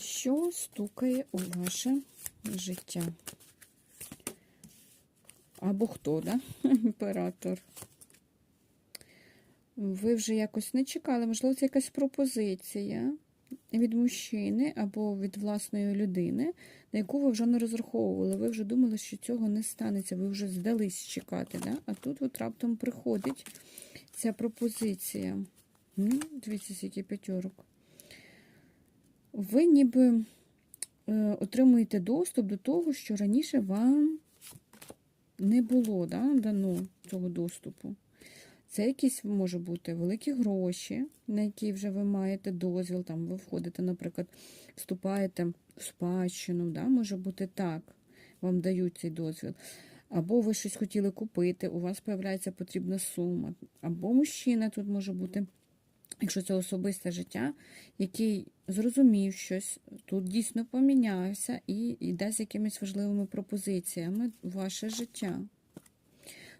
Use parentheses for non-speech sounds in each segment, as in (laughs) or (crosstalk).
Що стукає у ваше життя? Або хто, да? (laughs) Імператор. Ви вже якось не чекали, можливо, це якась пропозиція від мужчини або від власної людини, на яку ви вже не розраховували. Ви вже думали, що цього не станеться, ви вже здались чекати. Да? А тут от раптом приходить ця пропозиція. Дивіться, скільки п'ятьорок. Ви ніби е, отримуєте доступ до того, що раніше вам не було да, дано цього доступу. Це якісь може бути великі гроші, на які вже ви маєте дозвіл. Там ви входите, наприклад, вступаєте в спадщину, да, може бути так, вам дають цей дозвіл. Або ви щось хотіли купити, у вас з'являється потрібна сума. Або мужчина тут може бути, якщо це особисте життя, який зрозумів щось, тут дійсно помінявся і йде з якимись важливими пропозиціями ваше життя.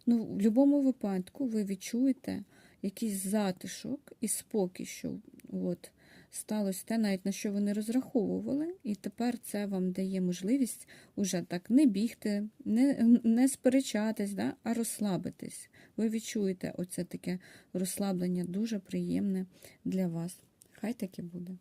Ну, в будь-якому випадку ви відчуєте якийсь затишок і спокій, що от, сталося те, навіть на що ви не розраховували, і тепер це вам дає можливість уже так не бігти, не, не сперечатись, да, а розслабитись. Ви відчуєте оце таке розслаблення дуже приємне для вас. Хай таке буде.